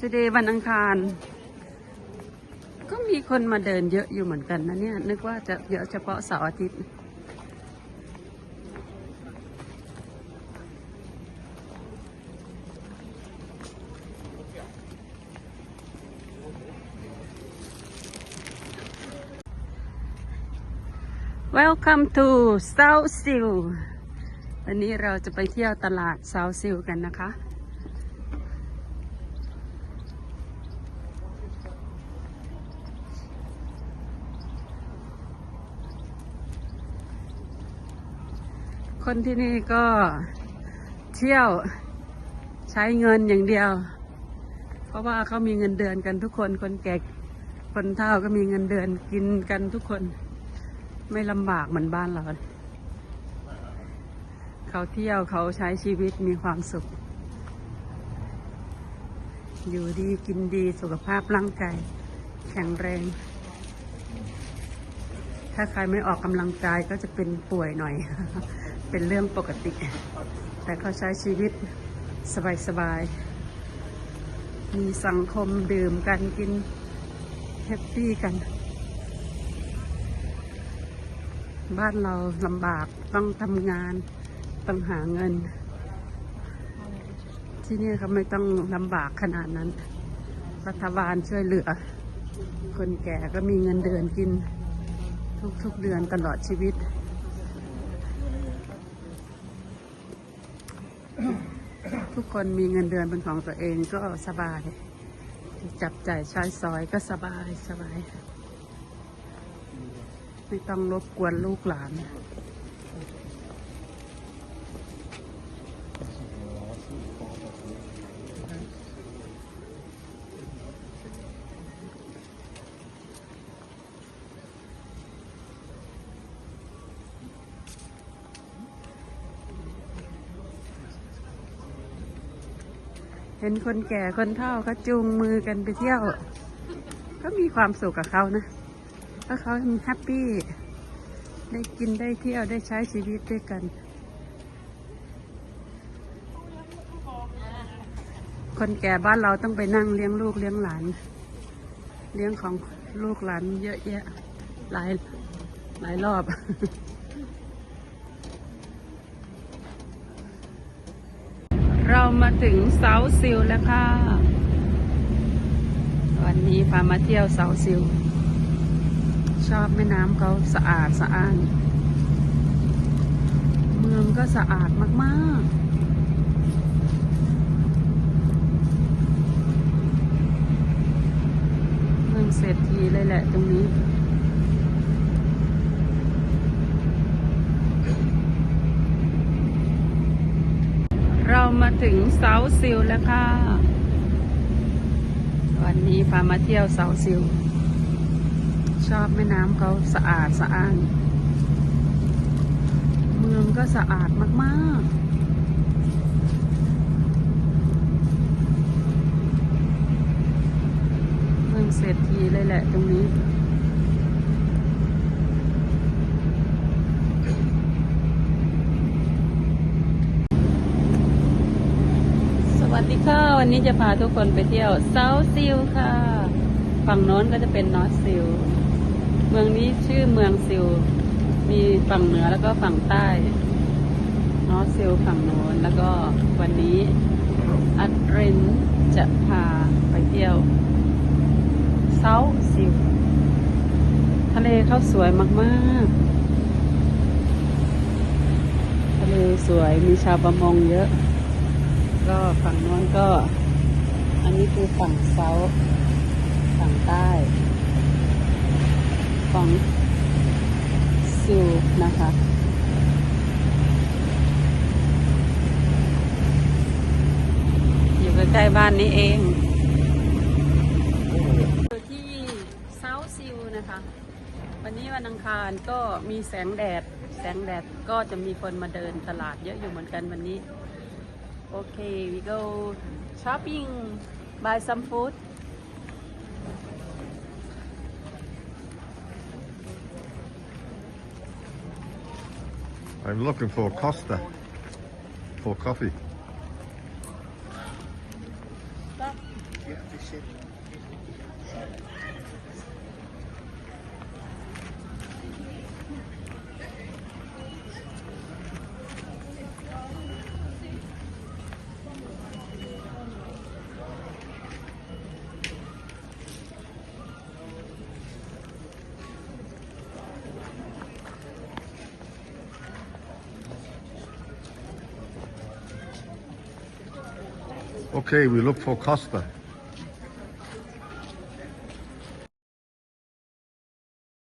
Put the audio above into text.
today วันอังคาร ก็มีคนมาเดินเยอะอยู่เหมือนกันนะเนี่ย นึกว่าจะเยอะเฉพาะเสาร์อาทิตย์ Welcome to South Seal วันนี้เราจะไปเที่ยวตลาด South Seal กันนะคะ คนที่นี่ก็เที่ยวใช้เงินอย่างเดียว เพราะว่าเขามีเงินเดือนกันทุกคน คนแก่คนเฒ่าก็มีเงินเดือนกินกันทุกคน ไม่ลำบากเหมือนบ้านเรา เขาเที่ยวเขาใช้ชีวิตมีความสุข อยู่ดีกินดีสุขภาพร่างกายแข็งแรง ถ้าใครไม่ออกกำลังกายก็จะเป็นป่วยหน่อย เป็นเรื่องปกติ แต่เขาใช้ชีวิตสบายๆ มีสังคมดื่มกันกินแฮปปี้กัน บ้านเราลำบากต้องทำงาน ต้องหาเงิน ที่นี่เขาไม่ต้องลำบากขนาดนั้น รัฐบาลช่วยเหลือ คนแก่ก็มีเงินเดือนกิน ทุกๆเดือนตลอดชีวิต ทุกคนมีเงินเดือนเป็นของตัวเองก็สบาย จับจ่ายใช้สอยก็สบายสบาย ไม่ต้องรบกวนลูกหลาน ห็นคนแก่คนเฒ่าก็จูงมือกันไปเที่ยว ก็มีความสุขกับเขานะเพราะเขาแฮปปี้ได้กินได้เที่ยวได้ใช้ชีวิตด้วยกัน คนแก่บ้านเราต้องไปนั่งเลี้ยงลูกเลี้ยงหลาน เลี้ยงของลูกหลานเยอะแยะหลายหลายรอบ เรามาถึงเสาซิลแล้วค่ะ วันนี้พามาเที่ยวเสาซิล ชอบแม่น้ำเขาสะอาดสะอ้าน เมืองก็สะอาดมากๆเมืองเศรษฐีเลยแหละตรงนี้ เรามา ถึงเสาซิลแล้วค่ะ วันนี้พามาเที่ยวเสาซิล ชอบแม่น้ำเขาสะอาดสะอ้าน เมืองก็สะอาดมากๆเมืองเศรษฐีเลยแหละตรงนี้ วัสดีค่ะ วันนี้จะพาทุกคนไปเที่ยวเซาซิลค่ะ ฝั่งโน้นก็จะเป็นนอร์ซิลเมืองนี้ชื่อเมืองซิลมีฝั่งเหนือแล้วก็ฝั่งใต้นอร์ซิลฝั่งโน้นแล้วก็วันนี้อัดเรนจะพาไปเที่ยวเซาซิลทะเลเขาสวยมากๆ ทะเลสวยมีชาวประมงเยอะ ก็ฝั่งโน้นก็ อันนี้คือฝั่งเซาฝั่งใต้ของซิลนะคะอยู่ใกล้ๆบ้านนี้เองอยู่ที่เซาซิลนะคะ วันนี้วันอังคารก็มีแสงแดด แสงแดดก็จะมีคนมาเดินตลาดเยอะอยู่เหมือนกันวันนี้ Okay, we go shopping, buy some food. I'm looking for Costa for coffee. Okay, we look for Costa.